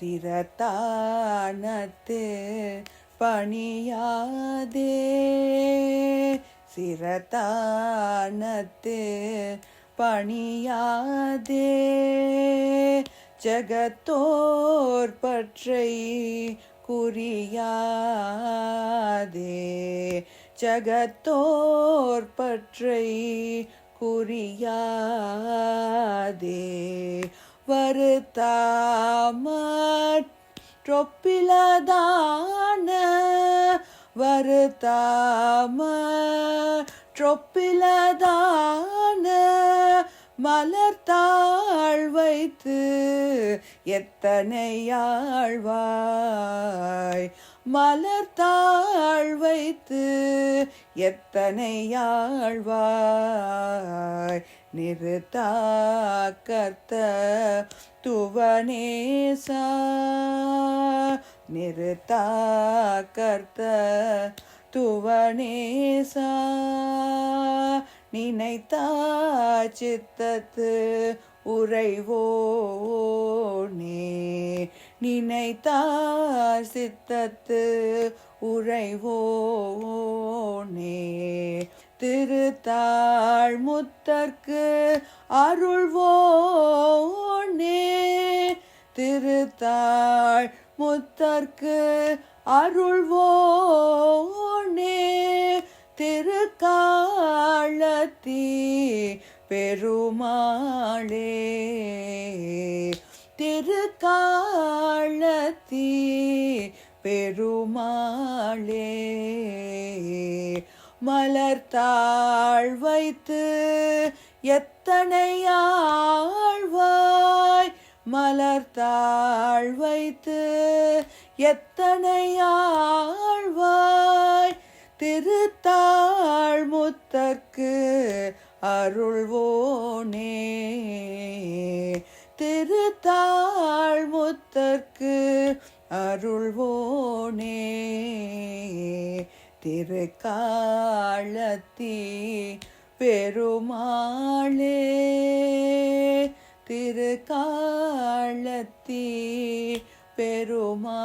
சிரத்தானத்து பணியாதே. சிரத்தானத்து பணியாதே. ஜகத்தோர் பற்றை குறியாதே. ஜகத்தோர் பற்றை குறியாதே. வருத்தாமொப்பிலதான வருத்தாமற்றொப்பிலதான வருத்தாமற்றொப்பிலதான மலர்த்தாள் வைத்து எத்தனையாழ்வாய் மலர்த்தாள் வைத்து எத்தனையாழ்வாய் நிறுத்தா கர்த்த துவனேசா. நிறுத்தா கர்த்த துவனேசா. நினைத்தா சித்தத்து உறைவோனே நினைத்தா சித்தத்து உறைவோனே திருத்தாள் முத்தற்கு அருள்வோனே. திருத்தாள் முத்தற்கு அருள்வோனே. திருக்காலத்தி பெருமாளே. திருக்காலத்தி பெருமாளே. மலர்த்தாள் வைத்து எத்தனையாழ்வாய் மலர்த்தாள் வைத்து எத்தனையாழ்வாய் திருத்தாள் முத்தற்கு அருள்வோனே. திருத்தாள் முத்தற்கு அருள்வோனே. திருக்காலத்தி பெருமாளே திருக்காலத்தி பெருமாளே.